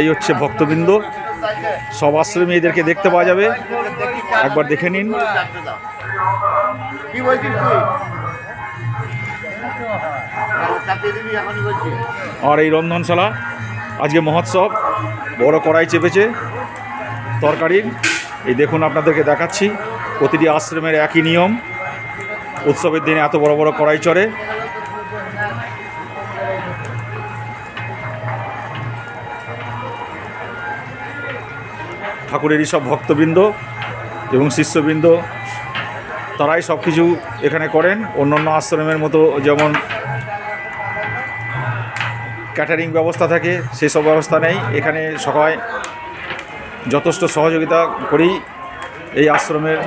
এই হচ্ছে ভক্তবৃন্দ। সব আশ্রমে এদেরকে দেখতে পাওয়া যাবে। একবার দেখে নিন। কি বলছিস আর এই রন্ধনশালা আজকে মহোৎসব বড় কড়াই চেপেছে তরকারির। এই দেখুন আপনাদেরকে দেখাচ্ছি প্রতিটি আশ্রমের একই নিয়ম। উৎসবের দিনে এত বড় বড় কড়াই চড়ে। ঠাকুরেরই সব ভক্তবৃন্দ এবং শিষ্যবৃন্দ, তারাই সব কিছু এখানে করেন। অন্যান্য আশ্রমের মতো যেমন ক্যাটারিং ব্যবস্থা থাকে সেসব ব্যবস্থা নেই। এখানে সবাই যথেষ্ট সহযোগিতা করেই এই আশ্রমের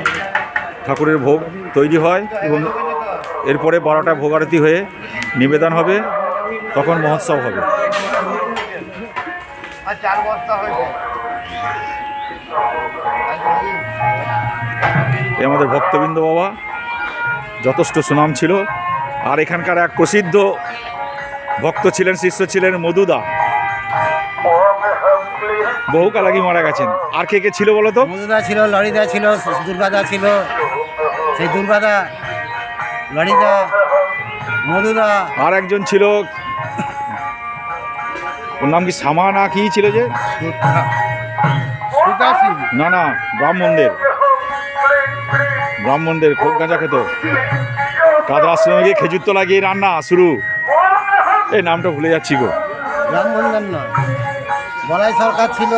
ঠাকুরের ভোগ তৈরি হয় এবং এরপরে বারোটা ভোগ আরতি হয়ে নিবেদন হবে, তখন মহোৎসব হবে। আর চার বস্তা হয়েছে। এ আমাদের ভক্তবৃন্দ বাবা যথেষ্ট সুনাম ছিল। আর এখানকার এক প্রসিদ্ধ ভক্ত ছিলেন শিষ্য ছিলেন মধুদা। বহুকাল আগে মারা গেছেন। আর কে কে ছিল বলো তো? মধুদা ছিল লরিদা ছিল দুর্গাদা ছিল সেই দুর্গাদা লরিদা মধুদা। আর একজন ছিল ওর নাম কি সামা না কি ছিল যে? না না ব্রাহ্মণদের। ব্রাহ্মণদের খুব গাঁজা খেত। কাদা আশ্রমে গিয়ে খেজুর তো লাগিয়ে রান্না শুরু। এই নামটা ভুলে যাচ্ছি গো। রামবন্ধন নয় বলাই সরকার ছিল।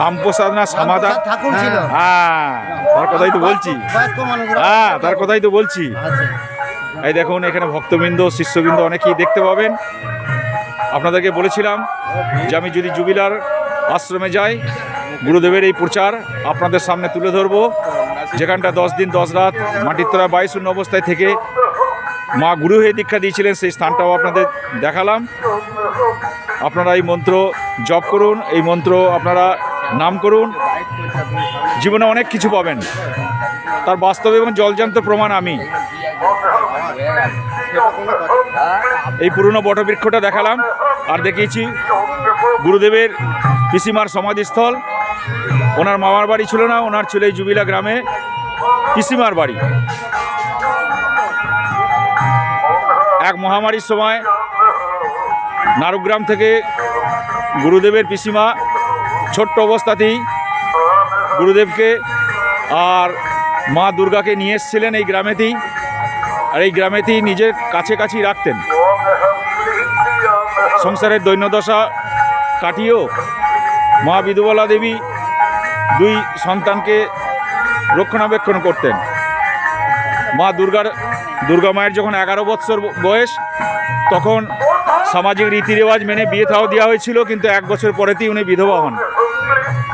রামপ্রসাদ না সামাদা? ঠাকুর ছিল। হ্যাঁ তার কথাই তো বলছি। হ্যাঁ তার কথাই তো বলছি। এই দেখুন এখানে ভক্তবৃন্দ শিষ্যবৃন্দ অনেকেই দেখতে পাবেন। আপনাদেরকে বলেছিলাম যে আমি যদি জুবিলার আশ্রমে যাই গুরুদেবের এই প্রচার আপনাদের সামনে তুলে ধরবো। যেখানটা দশ দিন, দশ রাত, মাটির তলা বাইশ শূন্য অবস্থায় থেকে মা গুরু হয়ে দীক্ষা দিয়েছিলেন, সেই স্থানটাও আপনাদের দেখালাম। আপনারা এই মন্ত্র জপ করুন, এই মন্ত্র আপনারা নাম করুন। জীবনে অনেক কিছু পাবেন। তার বাস্তব এবং জলজান্ত প্রমাণ আমি। এই পুরনো বটবৃক্ষটা দেখালাম, আর দেখিয়েছি গুরুদেবের পিসিমার সমাধিস্থল। ওনার মামার বাড়ি ছিল না, ওনার ছিল এই জুবিলা গ্রামে পিসিমার বাড়ি। এক মহামারীর সময় নারুগ্রাম থেকে গুরুদেবের পিসিমা ছোট্ট অবস্থাতেই গুরুদেবকে আর মা দুর্গাকে নিয়ে এসেছিলেন এই গ্রামেতেই। আর এই গ্রামেতেই নিজের কাছে কাছেই রাখতেন। সংসারের দৈন্যদশা কাটিয়েও মা বিধুবলা দেবী দুই সন্তানকে রক্ষণাবেক্ষণ করতেন। মা দুর্গার, দুর্গা মায়ের যখন এগারো বৎসর বয়স, তখন সামাজিক রীতিরেওয়াজ মেনে বিয়ে থাও দেওয়া হয়েছিল, কিন্তু এক বছর পরেতেই উনি বিধবা হন।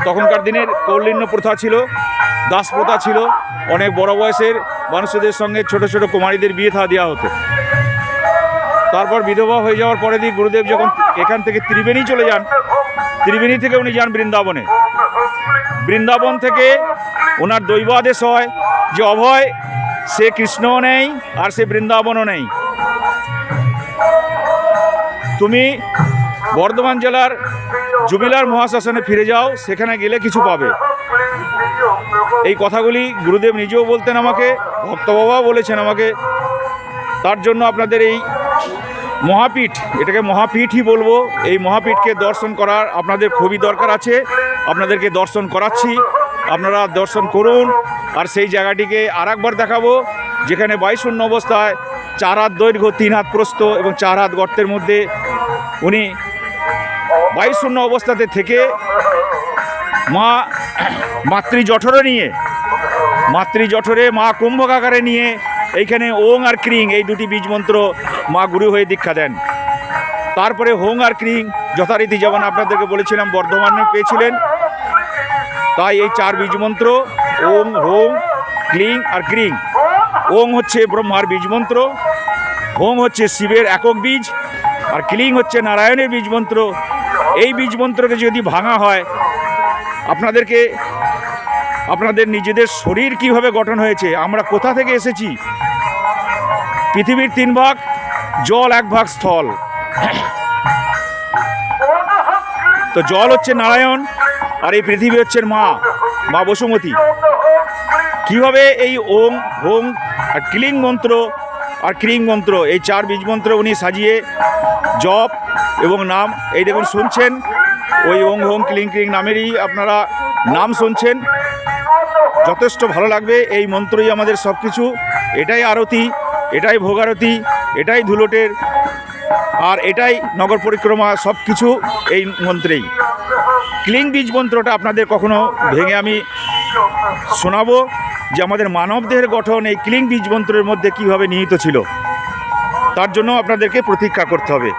তখনকার দিনের কৌলিন্য প্রথা ছিল, দাস প্রথা ছিল, অনেক বড় বয়সের মানুষদের সঙ্গে ছোট ছোট কুমারীদের বিয়ে থা দেওয়া হতো। তারপর বিধবা হয়ে যাওয়ার পরে দিয়ে গুরুদেব যখন এখান থেকে ত্রিবেণী চলে যান ত্রিবেণী থেকে উনি যান বৃন্দাবনে। বৃন্দাবন থেকে ওনার দৈবাদেশ হয় যে, অভয়, সে কৃষ্ণও নেই আর সে বৃন্দাবনও নেই। তুমি বর্ধমান জেলার জুবিলার মহাশাসনে ফিরে যাও, সেখানে গেলে কিছু পাবে। এই কথাগুলি গুরুদেব নিজেও বলতেন আমাকে ভক্ত বাবাও বলেছেন আমাকে। তার জন্য আপনাদের এই মহাপীঠ, এটাকে মহাপীঠই বলব। এই মহাপীঠকে দর্শন করার আপনাদের খুবই দরকার আছে। আপনাদেরকে দর্শন করাচ্ছি। আপনারা দর্শন করুন। আর সেই জায়গাটিকে আর একবার দেখাবো, যেখানে বাইশ শূন্য অবস্থায় চার হাত দৈর্ঘ্য, তিন হাত প্রস্থ এবং চার হাত গর্তের মধ্যে উনি বাইশ শূন্য অবস্থাতে থেকে মা মাতৃ জঠরে নিয়ে, মাতৃ জঠরে মা কুম্ভকাকারে নিয়ে এইখানে ওং আর ক্রিং, এই দুটি বীজ মন্ত্র মা গুরু হয়ে দীক্ষা দেন। তারপরে হোং আর ক্রিং, যথারীতি যেমন আপনাদেরকে বলেছিলাম, বর্ধমানে পেয়েছিলেন। তাই এই চার বীজ মন্ত্র, ওং, হোং, ক্লিং আর ক্রিং। ওং হচ্ছে ব্রহ্মার বীজ মন্ত্র হোং হচ্ছে শিবের একক বীজ, আর ক্লিং হচ্ছে নারায়ণের বীজ মন্ত্র। এই বীজ মন্ত্রকে যদি ভাঙা হয়, আপনাদেরকে, আপনাদের নিজেদের শরীর কীভাবে গঠন হয়েছে, আমরা কোথা থেকে এসেছি পৃথিবীর তিন ভাগ, জল এক ভাগ, স্থল। তো জল হচ্ছে নারায়ণ, আর এই পৃথিবী হচ্ছে মা মা বসুমতী। কীভাবে এই ওং হোং আর ক্লিং মন্ত্র, আর ক্রিং মন্ত্র, এই চার বীজ মন্ত্র উনি সাজিয়ে জপ এবং নাম, এই দেখুন শুনছেন, ওই ওং হোং ক্লিং, ক্রিং নামেরই আপনারা নাম শুনছেন। যথেষ্ট ভালো লাগবে এই মন্ত্রই আমাদের সব কিছু এটাই আরতি। এটাই ভোগারতি, এটাই ধুলোটের, আর এটাই নগর পরিক্রমা সব কিছু এই মন্ত্রেই। ক্লিং বীজ মন্ত্রটা আপনাদের কখনো ভেঙে আমি শোনাবো যে আমাদের মানবদেহের গঠন এই ক্লিং বীজ মন্ত্রের মধ্যে কীভাবে নিহিত ছিল। তার জন্য আপনাদেরকে প্রতীক্ষা করতে হবে।